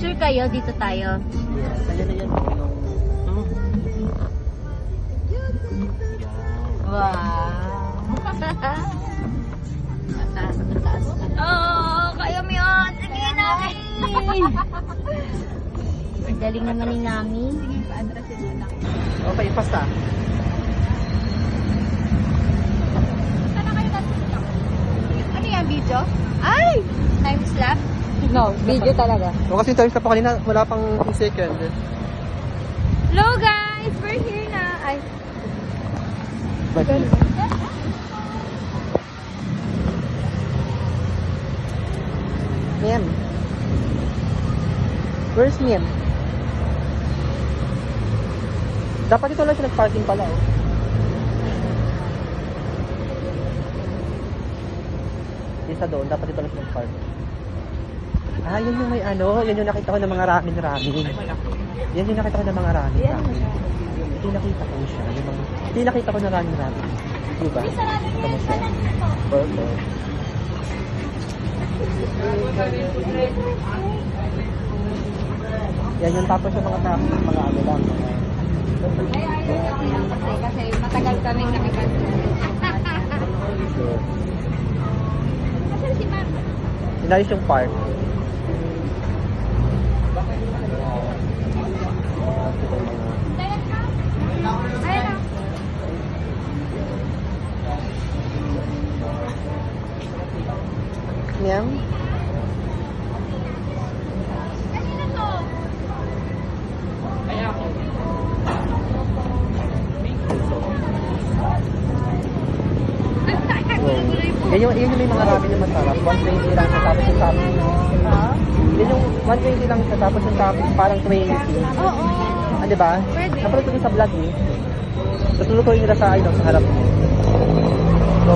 Sure kayo, dito tayo. Kaya na yan. Wow. mataas, mataas. Oh, kayo mo yun. Sige, Nami. Ang galing naman ni Nami. Okay, pasta. Ano yan, video? Ay! Time slap? No, video talaga. O kasi times na pa kanina, wala pang second. Hello guys! We're here na. Ay, But, Ma'am. Where's Ma'am? Dapat ito lang siya nag-parking pala, oh. Isa doon, dapat ito lang siya nag-park. Ah, yun yung may ano, yun yung nakita ko ng mga ramen-ramen. Yan yung nakita ko ng mga ramen-ramen. Ito yung nakita ko siya. Yung mga, ito yung nakita ko ng ramen-ramen. Diba? Ito mo siya. Perfect. Yan yung tapos yung mga tapos yung mga ano lang. kasi, kasi matagal kami nakikita. Kasi si Ma'am. inayos yung park. Ayun na. So, yan yung, yan yung may mga ramen na masarap. 120 lang tapos yung topping. Yan yung 120 lang siya tapos yung topping parang 20. Oo. Ah, di ba? Pwede. Napanood ko sa vlog eh. Tapos lutuin nila sa, ano, sa harap mo. So,